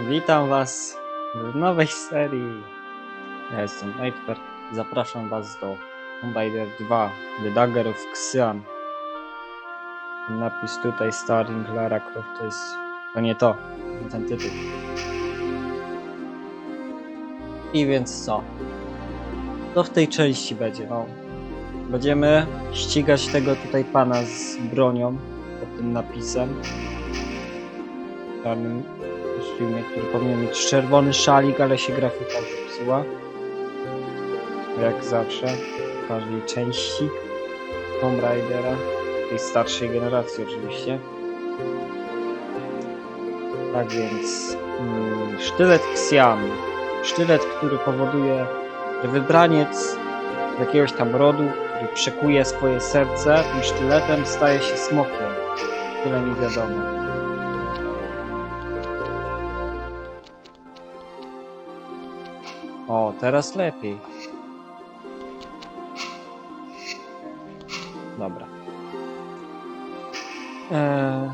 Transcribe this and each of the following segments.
Witam Was w nowej serii. Ja jestem Nightmare i zapraszam Was do Tomb Raider 2 The Dagger of Xian. Napis tutaj Starring Lara Croft to jest... to nie to, nie ten tytuł. I więc co? To w tej części będzie, no. Będziemy ścigać tego tutaj pana z bronią pod tym napisem kostiumie, który powinien mieć czerwony szalik, ale się grafika zepsuła. Jak zawsze, w każdej części Tomb Raidera, tej starszej generacji oczywiście. Tak więc, mm, sztylet Xian. Sztylet, który powoduje, że wybraniec z jakiegoś tam rodu, który przekuje swoje serce tym sztyletem, staje się smokiem. Tyle mi wiadomo. O, teraz lepiej. Dobra. Eee,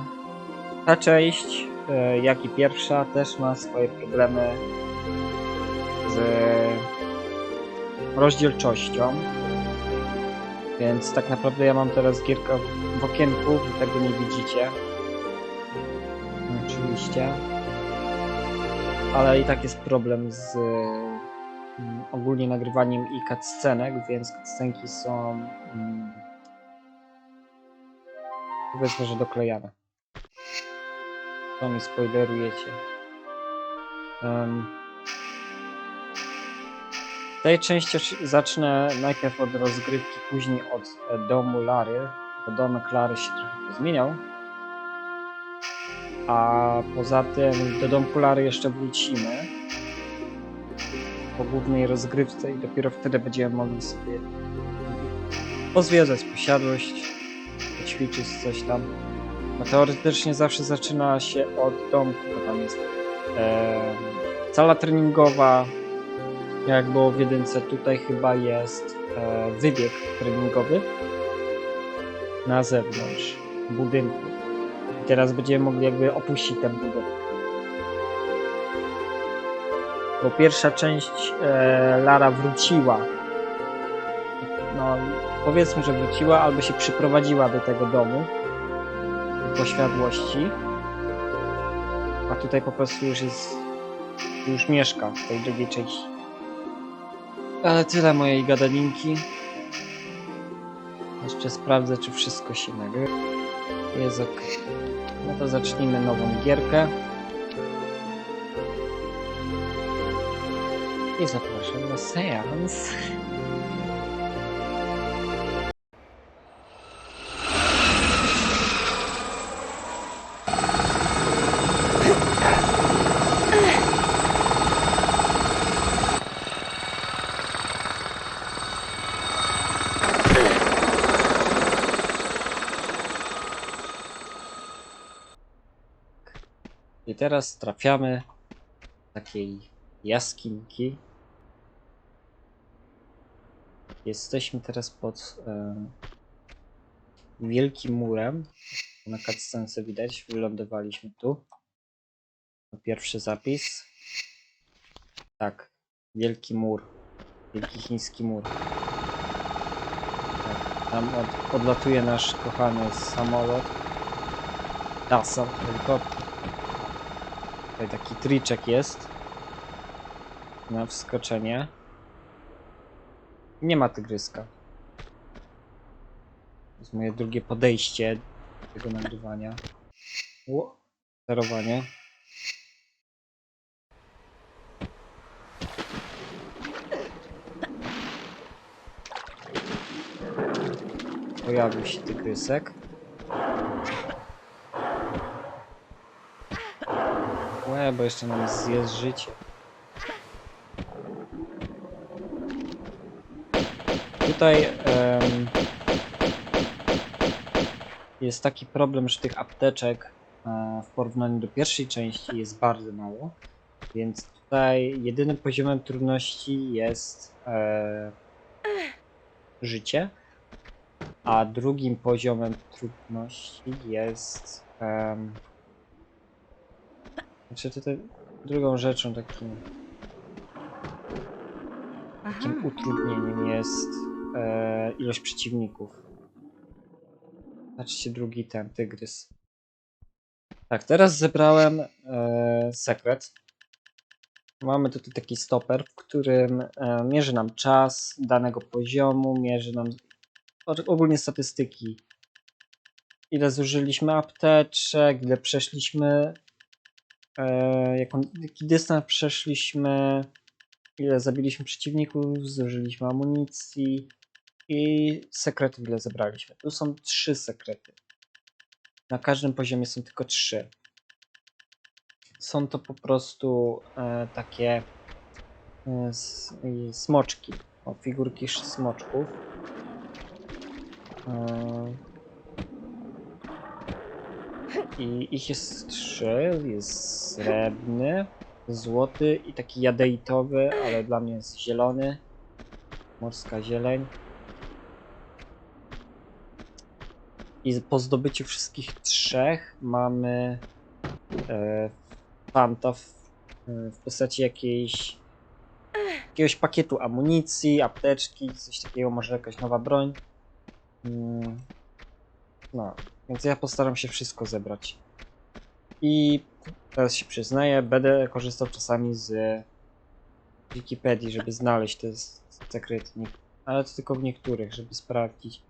ta część, e, jak i pierwsza, też ma swoje problemy z rozdzielczością. Więc tak naprawdę ja mam teraz gierkę w okienku, wy tego nie widzicie. Oczywiście. Ale i tak jest problem z ogólnie nagrywaniem i cutscenek, więc cutscenki są mm, powiedzmy, że doklejane. To mi spoilerujecie. Em, w tej części zacznę najpierw od rozgrywki, później od e, domu Lary, bo domek Lary się trochę zmieniał. A poza tym do domku Lary jeszcze wrócimy po głównej rozgrywce i dopiero wtedy będziemy mogli sobie pozwiedzać posiadłość, poćwiczyć coś tam. No teoretycznie zawsze zaczyna się od domku, bo tam jest em, sala treningowa, jak było w jedynce, tutaj chyba jest e, wybieg treningowy na zewnątrz budynku. I teraz będziemy mogli jakby opuścić ten budynek. Bo pierwsza część e, Lara wróciła. No, powiedzmy, że wróciła albo się przyprowadziła do tego domu poświatłości. A tutaj po prostu już jest. już mieszka w tej drugiej części. Ale tyle mojej gadaninki. Jeszcze sprawdzę, czy wszystko się nagrywa. Jest ok. No to zacznijmy nową gierkę. I zapraszam na seans. I teraz trafiamy do takiej jaskinki. Jesteśmy teraz pod wielkim murem. Na cutscence widać, wylądowaliśmy tu. Pierwszy zapis. Tak, wielki mur. Wielki chiński mur. Tak, tam od, odlatuje nasz kochany samolot. Dassault helikopter. Tutaj taki triczek jest. Na wskoczenie. Nie ma tygryska. To jest moje drugie podejście do tego nagrywania. Ło, sterowanie. Pojawił się tygrysek. Łe, bo jeszcze nam zjeść życie. Tutaj em, jest taki problem, że tych apteczek e, w porównaniu do pierwszej części jest bardzo mało. Więc tutaj jedynym poziomem trudności jest e, życie, a drugim poziomem trudności jest. em, znaczy tutaj Drugą rzeczą takim, takim utrudnieniem jest e, ilość przeciwników. Patrzcie, drugi ten tygrys. Tak, teraz zebrałem e, sekret. Mamy tutaj taki stoper, w którym e, mierzy nam czas danego poziomu, mierzy nam ogólnie statystyki. Ile zużyliśmy apteczek, ile przeszliśmy, e, jaką, jaki dystans przeszliśmy, ile zabiliśmy przeciwników, zużyliśmy amunicji i sekretów, ile zebraliśmy. Tu są trzy sekrety. Na każdym poziomie są tylko trzy. Są to po prostu e, takie e, s, i smoczki. O, figurki smoczków. E, I ich jest trzy. Jest srebrny, złoty i taki jadeitowy, ale dla mnie jest zielony. Morska zieleń. I po zdobyciu wszystkich trzech mamy e, fanta w, e, w postaci jakiejś jakiegoś pakietu amunicji, apteczki, coś takiego, może jakaś nowa broń. Mm, No, więc ja postaram się wszystko zebrać. I teraz się przyznaję, będę korzystał czasami z Wikipedii, żeby znaleźć te s- sekretnik, ale to tylko w niektórych, żeby sprawdzić.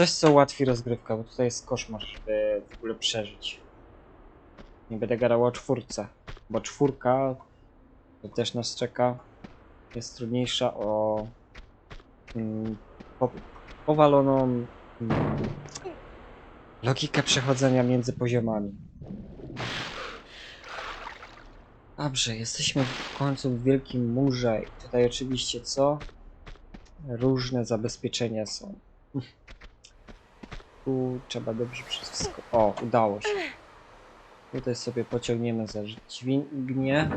Coś, co ułatwi rozgrywkę, bo tutaj jest koszmar, żeby w ogóle przeżyć. Nie będę gadał o czwórce, bo czwórka, to też nas czeka, jest trudniejsza o mm, po, powaloną mm, logikę przechodzenia między poziomami. Dobrze, jesteśmy w końcu w Wielkim Murze i tutaj oczywiście co? Różne zabezpieczenia są. Tu trzeba dobrze wszystko. O, udało się. Tutaj sobie pociągniemy za dźwignię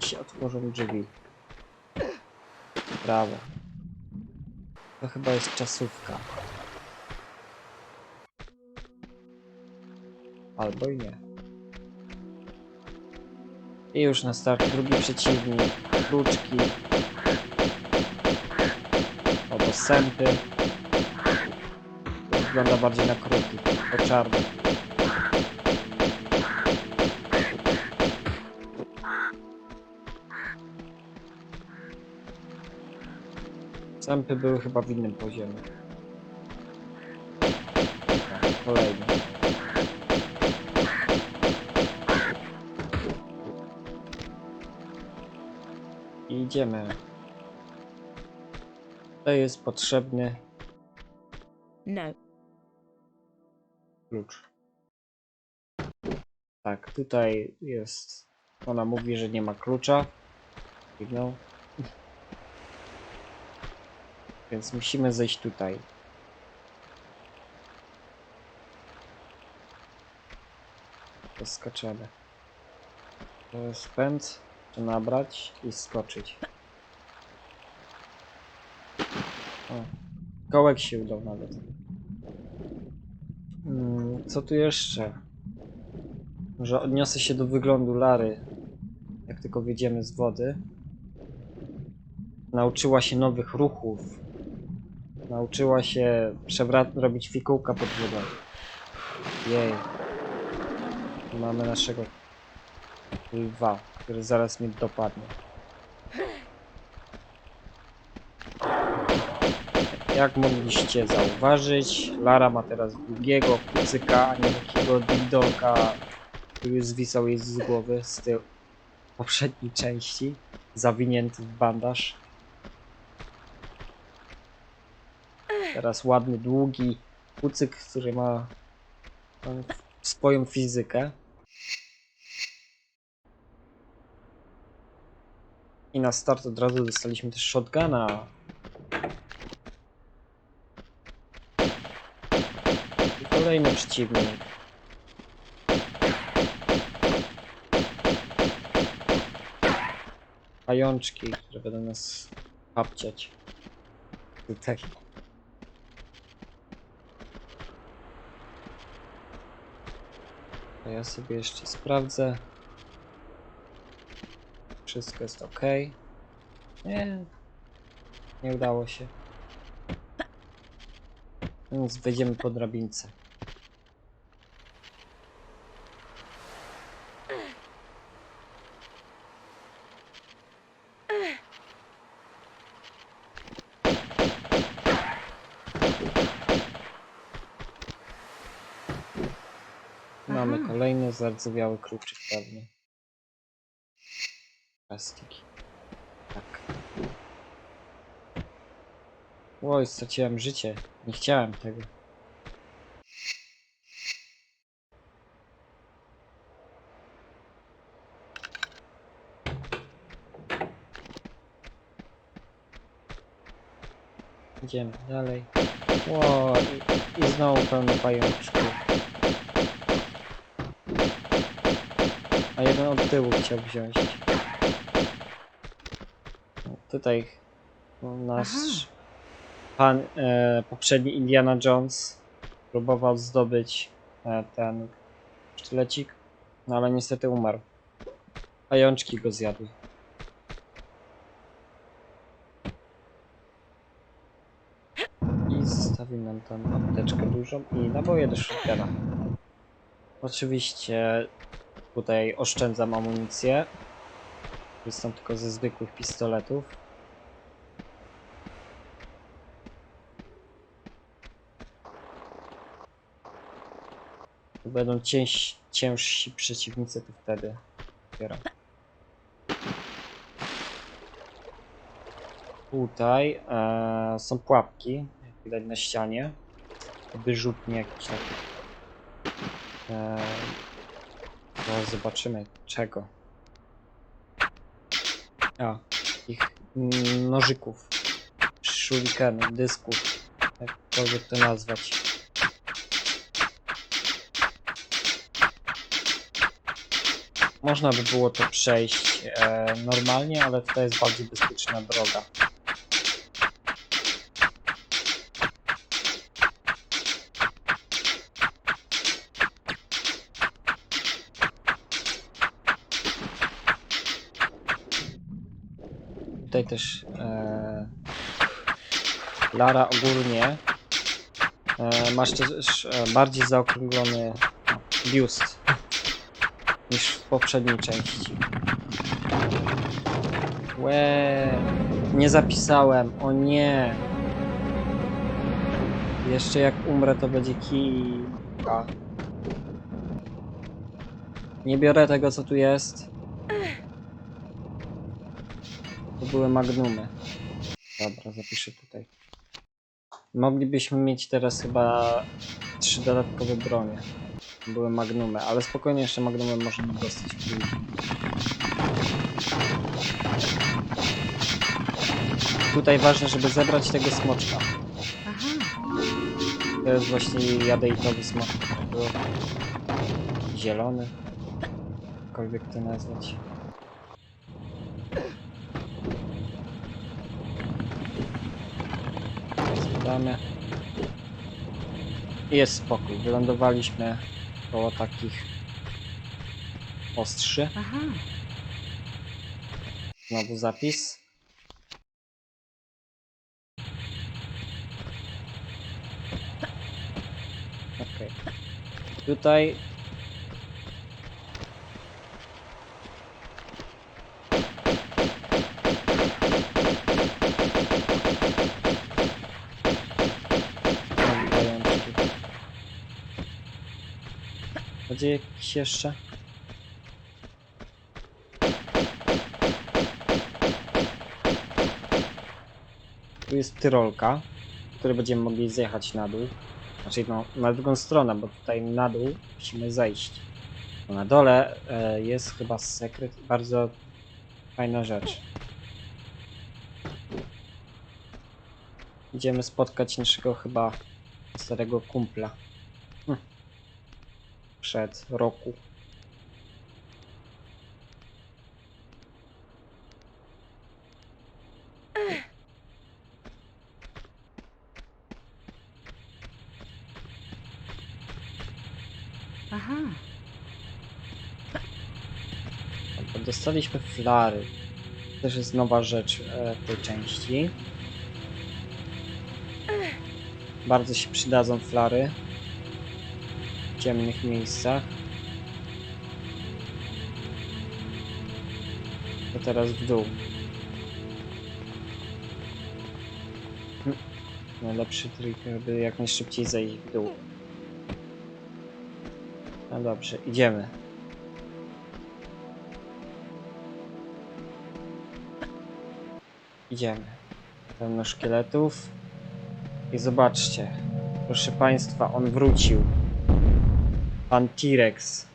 i się otworzą drzwi. Brawo. To chyba jest czasówka. Albo i nie. I już na start drugi przeciwnik, kruczki. Albo sępy. Wygląda bardziej na kruki, to czarny. Sępy były chyba w innym poziomie. O, Kolejny. I idziemy. To jest potrzebny No. Klucz. Tak, tutaj jest. Ona mówi, że nie ma klucza. Signał. Więc musimy zejść tutaj. To skaczemy. To jest pęd, nabrać i skoczyć. O, kołek się udał nawet. Mm, Co tu jeszcze? Może odniosę się do wyglądu Lary, jak tylko wyjdziemy z wody. Nauczyła się nowych ruchów. Nauczyła się robić fikołka pod wodą. Jej. Mamy naszego lwa, który zaraz mnie dopadnie. Jak mogliście zauważyć, Lara ma teraz długiego kucyka, a nie takiego dildolka, który zwisał jej z głowy z tej poprzedniej części, zawinięty w bandaż. Teraz ładny, długi kucyk, który ma e, swoją fizykę. I na start od razu dostaliśmy też shotguna. I kolejny przeciwnik. Pajączki, które będą nas papciać. Tutaj. To ja sobie jeszcze sprawdzę. Wszystko jest ok. Nie. Nie udało się. Więc wejdziemy po drabince. Mamy Aha. Kolejny zardzewiały kluczyk pewnie. Plastiki. Tak. Oj, straciłem życie. Nie chciałem tego. Idziemy dalej. Ło, i, i znowu pełno pajączków. A jeden od tyłu chciał wziąć. No, Tutaj no, nasz Aha. pan e, poprzedni Indiana Jones próbował zdobyć e, ten sztylecik, no ale niestety umarł. Pajączki go zjadły. I zostawił nam tam apteczkę dużą i naboje do shotguna. Oczywiście tutaj oszczędzam amunicję. Jestem tylko ze zwykłych pistoletów. To Będą cięż, ciężsi przeciwnicy to wtedy. Tutaj e, są pułapki, jak widać na ścianie. Wyrzutnie jakieś takie. E, no, zobaczymy czego. A, ich nożyków, shurikenów, dysków, jakkolwiek to nazwać. Można by było to przejść e, normalnie, ale tutaj jest bardziej bezpieczna droga. Tutaj też e, Lara ogólnie e, masz też e, bardziej zaokrąglony biust niż w poprzedniej części. Łe, nie zapisałem, o nie. Jeszcze jak umrę to będzie kilka. Nie biorę tego co tu jest. To były magnumy. Dobra, zapiszę tutaj. Moglibyśmy mieć teraz chyba trzy dodatkowe bronie. Były magnumy, ale spokojnie jeszcze magnumy możemy dostać później. Tutaj ważne, żeby zebrać tego smoczka. To jest właśnie jadeitowy smoczek. to Zielony. Jakkolwiek to nazwać. Zbadamy. I Jest spokój. Wylądowaliśmy koło takich ostrzy. Aha. Znowu zapis. Okej. Tutaj Znowu pajączki. Będzie jakiś jeszcze? Tu jest tyrolka, w której będziemy mogli zjechać na dół. Znaczy no, na drugą stronę, bo tutaj na dół musimy zejść. Bo na dole e, jest chyba sekret, bardzo fajna rzecz. Idziemy spotkać naszego chyba starego kumpla. Hm. Przed roku. Aha. Dostaliśmy flary. też jest nowa rzecz e, w tej części. Bardzo się przydadzą flary ciemnych miejscach. To teraz w dół. Hm. Najlepszy trik, żeby jak najszybciej zejść w dół. No dobrze, idziemy. Idziemy. Pełno szkieletów. I zobaczcie. Proszę Państwa, on wrócił. Pan T-Rex.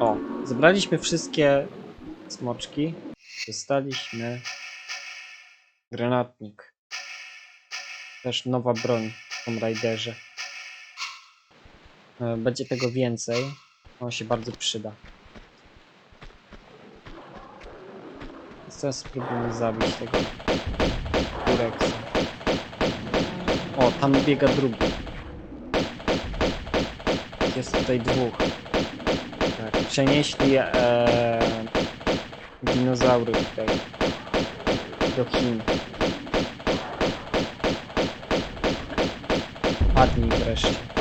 O, zebraliśmy wszystkie smoczki. Dostaliśmy granatnik. Też nowa broń w Tomb Raiderze. E, Będzie tego więcej. On się bardzo przyda. Teraz spróbujmy zabić tego T-Rexa. O, tam biega drugi. Jest tutaj dwóch. Tak, przenieśli e, dinozaury tutaj do Chin. Padnij wreszcie.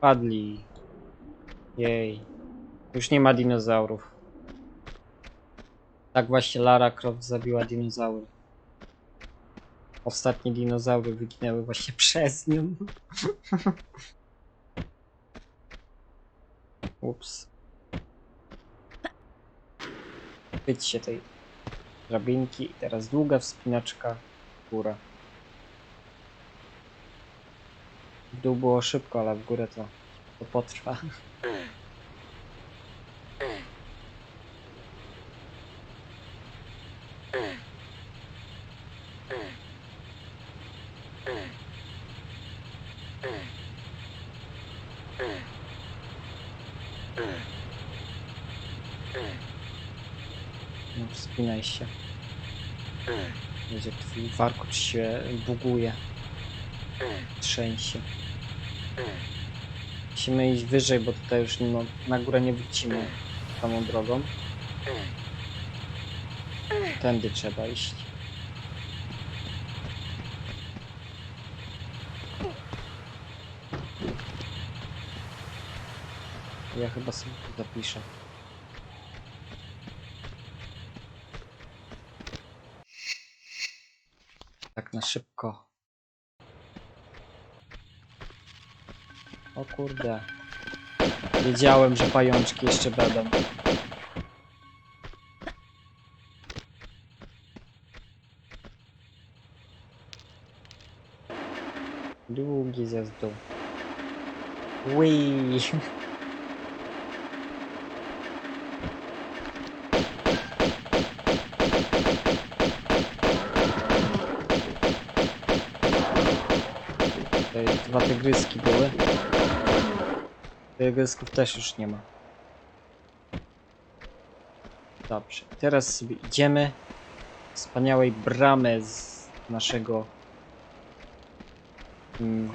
Padli. Jej. Już nie ma dinozaurów. Tak właśnie Lara Croft zabiła dinozaury. Ostatnie dinozaury wyginęły właśnie przez nią. Ups. Być się tej drabinki i teraz długa wspinaczka w górę. W dół było szybko, ale w górę to, to potrwa. No, wspinaj się. Będzie twój warkocz się buguje. Trzęsie. Musimy iść wyżej, bo tutaj już no, na górę nie wrócimy samą drogą. Tędy trzeba iść. Ja chyba sobie to zapiszę. Tak na szybko. O kurde. Wiedziałem, że pajączki jeszcze będą. Długi zjazd dół. Wii. Tutaj dwa tygryski były. Tygrysków też już nie ma. Dobrze, teraz sobie idziemy wspaniałej bramy z naszego mm,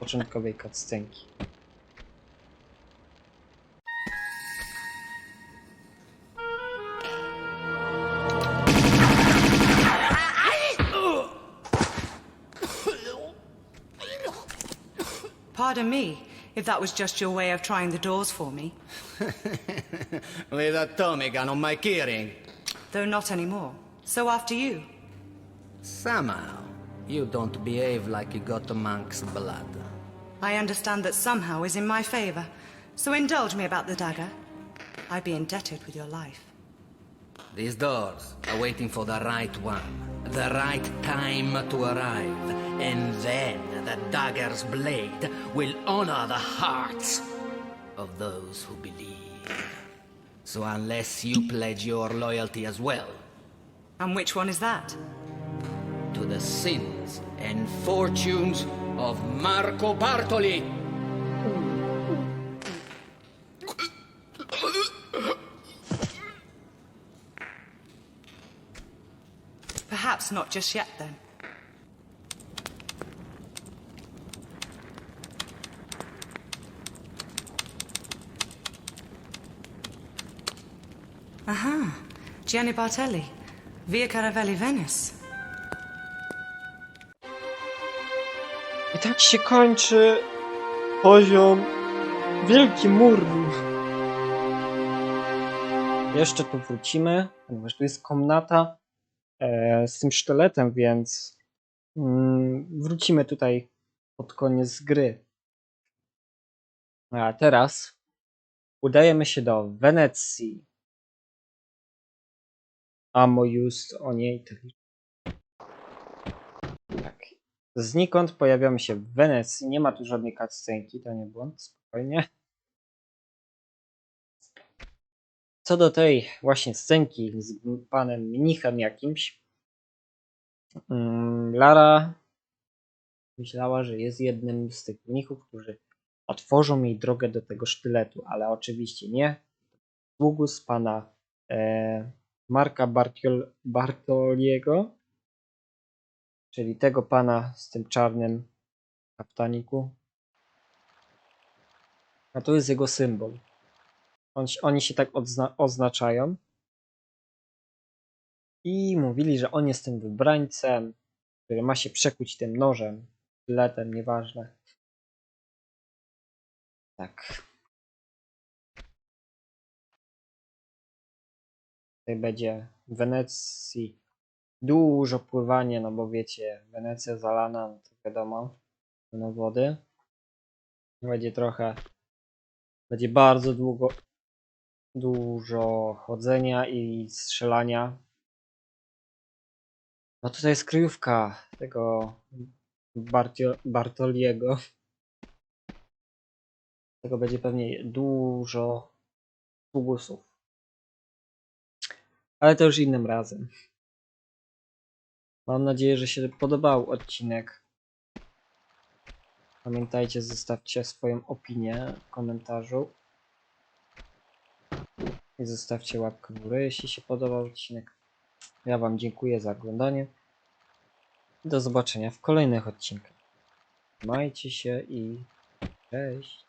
początkowej cutscenki. Pardon me, if that was just your way of trying the doors for me. With a Tommy gun on my keyring. Though not anymore. So after you. Somehow, you don't behave like you got a monk's blood. I understand that somehow is in my favor. So indulge me about the dagger. I'd be indebted with your life. These doors are waiting for the right one, the right time to arrive, and then the dagger's blade will honor the hearts of those who believe. So unless you pledge your loyalty as well And which one is that? to the sins and fortunes of Marco Bartoli. Perhaps not just yet, then. Gianni Bartelli, Via Caravelli, Venice. I tak się kończy poziom Wielki Mur. Jeszcze tu wrócimy, ponieważ tu jest komnata e, z tym sztyletem, więc mm, wrócimy tutaj pod koniec gry. A teraz udajemy się do Wenecji. Amo just o niej. Tak. Znikąd pojawiamy się w Wenecji. Nie ma tu żadnej cutscenki, to nie błąd, spokojnie. Co do tej właśnie scenki z panem mnichem jakimś, mm, Lara myślała, że jest jednym z tych mnichów, którzy otworzą jej drogę do tego sztyletu, ale oczywiście nie. Długus pana e, Marka Bartiol, Bartoliego, czyli tego pana z tym czarnym kaftaniku. A to jest jego symbol. On, oni się tak odzna, oznaczają. I mówili, że on jest tym wybrańcem, który ma się przekuć tym nożem, letem, nieważne. Tak. Tutaj będzie w Wenecji dużo pływanie, no bo wiecie, Wenecja zalana, no to wiadomo, pełno wody. Będzie trochę, będzie bardzo długo, dużo chodzenia i strzelania. No tutaj jest kryjówka tego Bartio, Bartoliego. Tego będzie pewnie dużo tubusów. Ale to już innym razem. Mam nadzieję, że się podobał odcinek. Pamiętajcie, zostawcie swoją opinię w komentarzu. I zostawcie łapkę w górę, jeśli się podobał odcinek. Ja Wam dziękuję za oglądanie. Do zobaczenia w kolejnych odcinkach. Trzymajcie się i cześć.